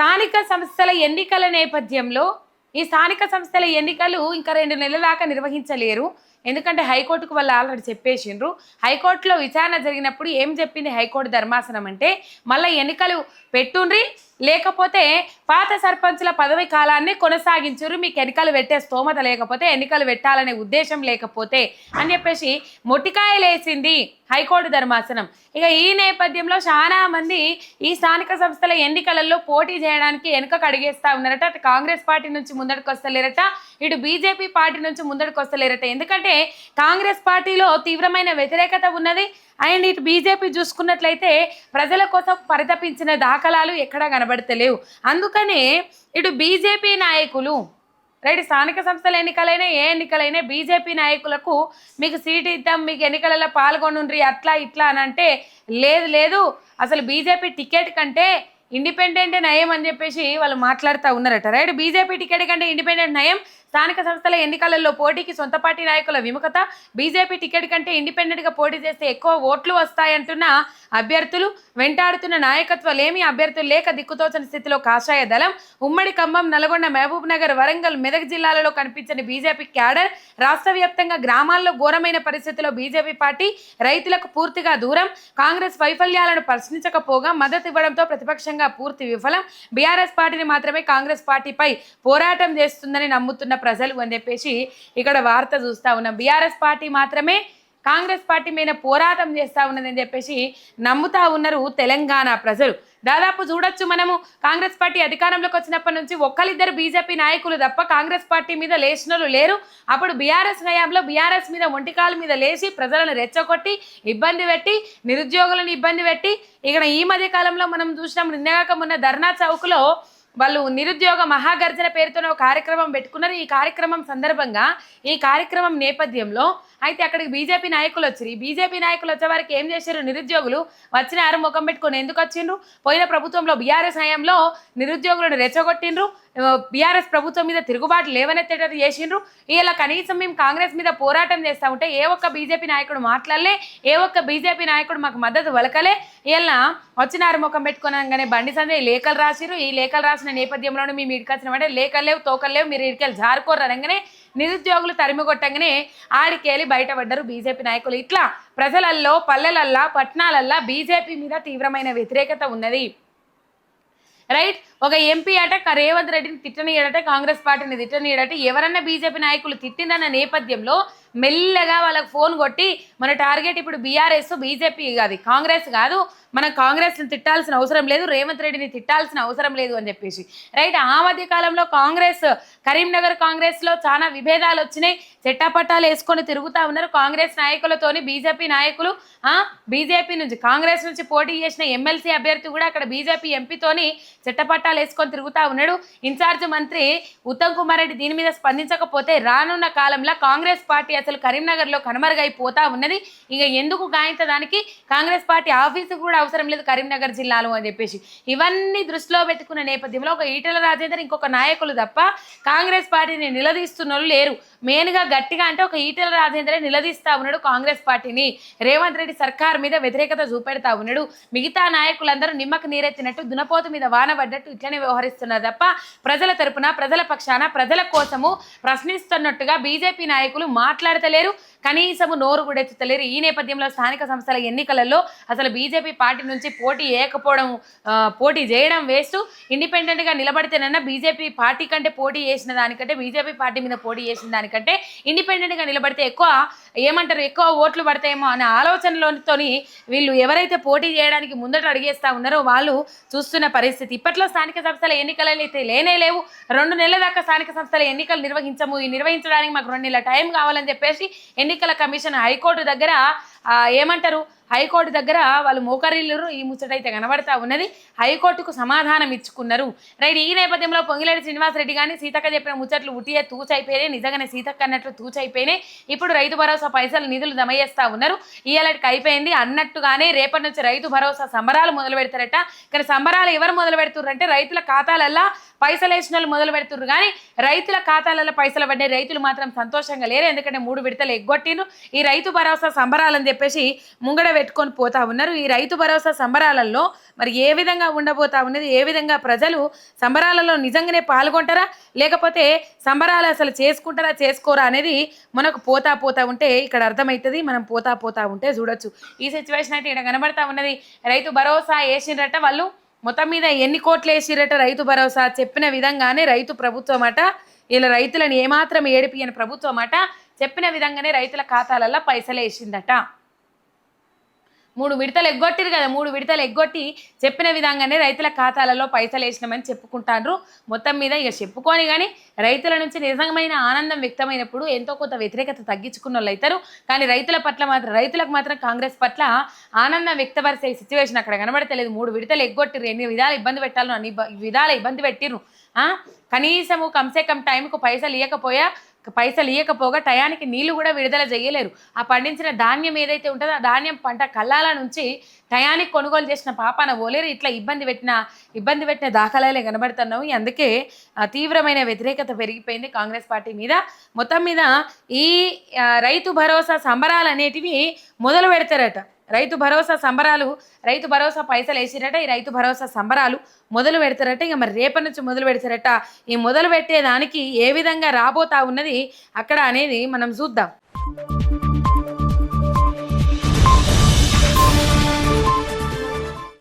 స్థానిక సంస్థల ఎన్నికల నేపథ్యంలో ఈ స్థానిక సంస్థల ఎన్నికలు ఇంకా రెండు నెలల దాకా నిర్వహించలేరు. ఎందుకంటే హైకోర్టుకు వాళ్ళు ఆల్రెడీ చెప్పేసిండ్రు. హైకోర్టులో విచారణ జరిగినప్పుడు ఏం చెప్పింది హైకోర్టు ధర్మాసనం అంటే మళ్ళీ ఎన్నికలు పెట్టుండ్రి లేకపోతే పాత సర్పంచుల పదవి కాలాన్ని కొనసాగించురు మీకు ఎన్నికలు పెట్టే స్తోమత లేకపోతే ఎన్నికలు పెట్టాలనే ఉద్దేశం లేకపోతే అని చెప్పేసి మొటికాయలేసింది హైకోర్టు ధర్మాసనం. ఇక ఈ నేపథ్యంలో చాలా మంది ఈ స్థానిక సంస్థల ఎన్నికలలో పోటీ చేయడానికి వెనుక అడిగేస్తా ఉన్నారట. అటు కాంగ్రెస్ పార్టీ నుంచి ముందడికి వస్తలేరట ఇటు బీజేపీ పార్టీ నుంచి ముందడికి వస్తలేరట ఎందుకంటే కాంగ్రెస్ పార్టీలో తీవ్రమైన వ్యతిరేకత ఉన్నది. అండ్ ఇటు బీజేపీ చూసుకున్నట్లయితే ప్రజల కోసం పరితపించిన దాఖలాలు ఎక్కడా కనబడతలేవు. అందుకనే ఇటు బీజేపీ నాయకులు రైట్ స్థానిక సంస్థల ఎన్నికలైనా ఏ ఎన్నికలైనా బీజేపీ నాయకులకు మీకు సీటు ఇద్దాం మీకు ఎన్నికలలో పాల్గొనుండ్రి అట్లా ఇట్లా అని అంటే లేదు లేదు. అసలు బీజేపీ టికెట్ కంటే ఇండిపెండెంట్ నయం అని చెప్పేసి వాళ్ళు మాట్లాడుతూ ఉన్నారట. రైట్ బీజేపీ టికెట్ కంటే ఇండిపెండెంట్ నయం స్థానిక సంస్థల ఎన్నికలలో పోటీకి సొంత పార్టీ నాయకుల విముఖత. బీజేపీ టికెట్ కంటే ఇండిపెండెంట్గా పోటీ చేస్తే ఎక్కువ ఓట్లు వస్తాయంటున్న అభ్యర్థులు వెంటాడుతున్న నాయకత్వాలేమి అభ్యర్థులు లేక దిక్కుతోచని స్థితిలో కాషాయ దళం. ఉమ్మడి ఖమ్మం నల్గొండ మహబూబ్ నగర్ వరంగల్ మెదక్ జిల్లాలలో కనిపించని బీజేపీ క్యాడర్. రాష్ట్ర వ్యాప్తంగా గ్రామాల్లో ఘోరమైన పరిస్థితిలో బీజేపీ పార్టీ రైతులకు పూర్తిగా దూరం. కాంగ్రెస్ వైఫల్యాలను ప్రశ్నించకపోగా మద్దతు ఇవ్వడంతో ప్రతిపక్షంగా పూర్తి విఫలం. బీఆర్ఎస్ పార్టీని మాత్రమే కాంగ్రెస్ పార్టీపై పోరాటం చేస్తుందని నమ్ముతున్న ప్రజలు అని చెప్పేసి ఇక్కడ వార్త చూస్తా ఉన్నాం. బీఆర్ఎస్ పార్టీ మాత్రమే కాంగ్రెస్ పార్టీ మీద పోరాటం చేస్తూ ఉన్నదని చెప్పేసి నమ్ముతా ఉన్నారు తెలంగాణ ప్రజలు. దాదాపు చూడొచ్చు మనము కాంగ్రెస్ పార్టీ అధికారంలోకి వచ్చినప్పటి నుంచి ఒక్కరిద్దరు బీజేపీ నాయకులు తప్ప కాంగ్రెస్ పార్టీ మీద లేచినోళ్ళు లేరు. అప్పుడు బీఆర్ఎస్ హయాంలో బీఆర్ఎస్ మీద ఒంటికాల మీద లేచి ప్రజలను రెచ్చగొట్టి ఇబ్బంది పెట్టి నిరుద్యోగులను ఇబ్బంది పెట్టి ఇక్కడ ఈ మధ్య కాలంలో మనం చూసినాం నిన్నగాక మొన్న ధర్నా చౌక్లో వాళ్ళు నిరుద్యోగ మహాగర్జన పేరుతో ఒక కార్యక్రమం పెట్టుకున్నారు. ఈ కార్యక్రమం సందర్భంగా ఈ కార్యక్రమం నేపథ్యంలో అయితే అక్కడికి బీజేపీ నాయకులు వచ్చారు. ఈ బీజేపీ నాయకులు వచ్చే వారికి ఏం చేశారు? నిరుద్యోగులు వచ్చిన ఆరు ముఖం పెట్టుకుని ఎందుకు వచ్చిండ్రు? పోయిన ప్రభుత్వంలో బీఆర్ఎస్ హయాంలో నిరుద్యోగులను రెచ్చగొట్టిండ్రు. బీఆర్ఎస్ ప్రభుత్వం మీద తిరుగుబాటు లేవనెత్తేటట్టు చేసిండ్రు. ఇలా కనీసం మేము కాంగ్రెస్ మీద పోరాటం చేస్తా ఉంటే ఏ ఒక్క బీజేపీ నాయకుడు మాట్లాడలే ఏ ఒక్క బీజేపీ నాయకుడు మాకు మద్దతు వలకలే ఇలా వచ్చిన ముఖం పెట్టుకునగానే బండి సంజయ్ లేఖలు రాసిరు ఈ లేఖలు రాసిన నేపథ్యంలోనే మేము ఇడికొచ్చిన అంటే లేఖలు లేవు తోకలు లేవు మీరు ఇడికెళ్ళి జారుకోరు అనగానే నిరుద్యోగులు తరిమి కొట్టంగానే ఆడికెళ్ళి బయటపడ్డారు బీజేపీ నాయకులు. ఇట్లా ప్రజలల్లో పల్లెలల్లా పట్టణాలల్లా బీజేపీ మీద తీవ్రమైన వ్యతిరేకత ఉన్నది. రైట్? ఒక ఎంపీ అట రేవంత్ రెడ్డిని తిట్టనీయడట కాంగ్రెస్ పార్టీని తిట్టనీయడట ఎవరన్నా బీజేపీ నాయకులు తిట్టిందన్న నేపథ్యంలో మెల్లగా వాళ్ళకి ఫోన్ కొట్టి మన టార్గెట్ ఇప్పుడు బీఆర్ఎస్ బీజేపీ కాదు కాంగ్రెస్ కాదు మనం కాంగ్రెస్ని తిట్టాల్సిన అవసరం లేదు రేవంత్ రెడ్డిని తిట్టాల్సిన అవసరం లేదు అని చెప్పేసి. రైట్ ఆ మధ్య కాలంలో కాంగ్రెస్ కరీంనగర్ కాంగ్రెస్లో చాలా విభేదాలు వచ్చినాయి చెట్టాపట్టాలు వేసుకొని తిరుగుతూ ఉన్నారు కాంగ్రెస్ నాయకులతోని బీజేపీ నాయకులు ఆ బీజేపీ నుంచి కాంగ్రెస్ నుంచి పోటీ చేసిన ఎమ్మెల్సీ అభ్యర్థి కూడా అక్కడ బీజేపీ ఎంపీతోని చెట్టపట్టాలు వేసుకొని తిరుగుతూ ఉన్నాడు. ఇన్ఛార్జ్ మంత్రి ఉత్తమ్ కుమార్ రెడ్డి దీని మీద స్పందించకపోతే రానున్న కాలంలో కాంగ్రెస్ పార్టీ అసలు కరీంనగర్లో కనుమరుగైపోతా ఉన్నది. ఇక ఎందుకు గాయంత దానికి కాంగ్రెస్ పార్టీ ఆఫీసు కూడా అవసరం లేదు కరీంనగర్ జిల్లాలో అని చెప్పేసి. ఇవన్నీ దృష్టిలో పెట్టుకున్న నేపథ్యంలో ఒక ఈటల రాజేందర్ ఇంకొక నాయకులు తప్ప కాంగ్రెస్ పార్టీని నిలదీస్తున్న వాళ్ళు లేరు. మెయిన్గా గట్టిగా అంటే ఒక ఈటల రాజేందరే నిలదీస్తా ఉన్నాడు కాంగ్రెస్ పార్టీని. రేవంత్ రెడ్డి సర్కార్ మీద వ్యతిరేకత చూపెడతా ఉన్నాడు. మిగతా నాయకులందరూ నిమ్మకు నీరెత్తినట్టు దునపోతు మీద వాన పడ్డట్టు ఇట్లనే వ్యవహరిస్తున్నారు తప్ప ప్రజల తరపున ప్రజల పక్షాన ప్రజల కోసము ప్రశ్నిస్తున్నట్టుగా బీజేపీ నాయకులు మాట్లాడతలేరు. కనీసము నోరు కూడా ఎత్తుతలేరు ఈ నేపథ్యంలో స్థానిక సంస్థల ఎన్నికలలో అసలు బీజేపీ పార్టీ నుంచి పోటీ చేయకపోవడం పోటీ చేయడం వేస్ట్ ఇండిపెండెంట్గా నిలబడితేనన్నా బీజేపీ పార్టీ కంటే పోటీ చేసిన దానికంటే బీజేపీ పార్టీ మీద పోటీ చేసిన దానికంటే ఇండిపెండెంట్గా నిలబడితే ఎక్కువ ఏమంటారు ఎక్కువ ఓట్లు పడతాయేమో అనే ఆలోచనలోతోని వీళ్ళు ఎవరైతే పోటీ చేయడానికి ముందట అడిగేస్తా ఉన్నారో వాళ్ళు చూస్తున్న పరిస్థితి. ఇప్పట్లో స్థానిక సంస్థల ఎన్నికలు అయితే లేనే లేవు. రెండు నెలల దాకా స్థానిక సంస్థల ఎన్నికలు నిర్వహించము ఈ నిర్వహించడానికి మాకు రెండు నెలల టైం కావాలని చెప్పేసి ఎన్నికల కమిషన్ హైకోర్టు దగ్గర ఏమంటారు? హైకోర్టు దగ్గర వాళ్ళు మోకరిల్లు ఈ ముచ్చటైతే కనబడతా ఉన్నది. హైకోర్టుకు సమాధానం ఇచ్చుకున్నారు. రైట్ ఈ నేపథ్యంలో పొంగిలేడు శ్రీనివాసరెడ్డి కానీ సీతక్క చెప్పిన ముచ్చట్లు ఉట్టియే తూచైపోయినాయి. నిజంగానే సీతక్క అన్నట్లు తూచైపోయినాయి. ఇప్పుడు రైతు భరోసా పైసలు నిధులు జమ ఉన్నారు. ఉన్నారు ఇయ్యాలటికి అయిపోయింది. అన్నట్టుగానే రేపటి నుంచి రైతు భరోసా సంబరాలు మొదలు పెడతారట. కానీ సంబరాలు ఎవరు మొదలు పెడుతున్నారంటే రైతుల ఖాతాలల్లా పైసలు వేసిన వాళ్ళు మొదలు పెడుతున్నారు కానీ రైతుల ఖాతాలలో పైసలు పడ్డే రైతులు మాత్రం సంతోషంగా లేరు. ఎందుకంటే మూడు విడతలు ఎగ్గొట్టిండ్రు ఈ రైతు భరోసా సంబరాలు చెప్పేసి ముంగడ పెట్టుకొని పోతా ఉన్నారు. ఈ రైతు భరోసా సంబరాలలో మరి ఏ విధంగా ఉండబోతా ఉన్నది? ఏ విధంగా ప్రజలు సంబరాలలో నిజంగానే పాల్గొంటారా? లేకపోతే సంబరాలు అసలు చేసుకుంటారా చేసుకోరా అనేది మనకు పోతా పోతా ఉంటే ఇక్కడ అర్థమవుతుంది మనం పోతా పోతా ఉంటే చూడొచ్చు. ఈ సిచ్యువేషన్ అయితే ఇక్కడ కనబడతా ఉన్నది. రైతు భరోసా వేసిండ్రట వాళ్ళు. మొత్తం మీద ఎన్ని కోట్లు వేసిరట రైతు భరోసా? చెప్పిన విధంగానే రైతు ప్రభుత్వం అట ఇలా రైతులను ఏమాత్రం ఏడిపియని ప్రభుత్వం అట చెప్పిన విధంగానే రైతుల ఖాతాలలో పైసలు వేసిందట. మూడు విడతలు ఎగ్గొట్టిరు కదా మూడు విడతలు ఎగ్గొట్టి చెప్పిన విధంగానే రైతుల ఖాతాలలో పైసలు వేసినామని చెప్పుకుంటారు మొత్తం మీద ఇక చెప్పుకొని కానీ రైతుల నుంచి నిజమైన ఆనందం వ్యక్తమైనప్పుడు ఎంతో కొంత వ్యతిరేకత తగ్గించుకున్న వాళ్ళు అవుతారు కానీ రైతుల పట్ల మాత్రం రైతులకు మాత్రం కాంగ్రెస్ పట్ల ఆనందం వ్యక్తపరిచే సిచ్యువేషన్ అక్కడ కనబడతలేదు. మూడు విడతలు ఎగ్గొట్టిరు ఎన్ని విధాలు ఇబ్బంది పెట్టాలో అన్ని విధాల ఇబ్బంది పెట్టిర్రు. కనీసము కమ్సే కమ్ టైంకు పైసలు ఇవ్వకపోయా పైసలు ఇవ్వకపోగా టయానికి నీళ్ళు కూడా విడుదల చేయలేరు. ఆ పండించిన ధాన్యం ఏదైతే ఉంటుందో ఆ ధాన్యం పంట కల్లాల నుంచి టయానికి కొనుగోలు చేసిన పాపాన పోలేరు ఇట్లా ఇబ్బంది పెట్టిన ఇబ్బంది పెట్టిన దాఖలాలే కనబడుతున్నావు అందుకే తీవ్రమైన వ్యతిరేకత పెరిగిపోయింది కాంగ్రెస్ పార్టీ మీద. మొత్తం మీద ఈ రైతు భరోసా సంబరాలు అనేటివి మొదలు పెడతారట. రైతు భరోసా సంబరాలు రైతు భరోసా పైసలు వేసిరట ఈ రైతు భరోసా సంబరాలు మొదలు పెడతారట. ఇక మరి రేపటి నుంచి మొదలు పెడతారట. ఈ మొదలు పెట్టేదానికి ఏ విధంగా రాబోతా ఉన్నది అక్కడ అనేది మనం చూద్దాం.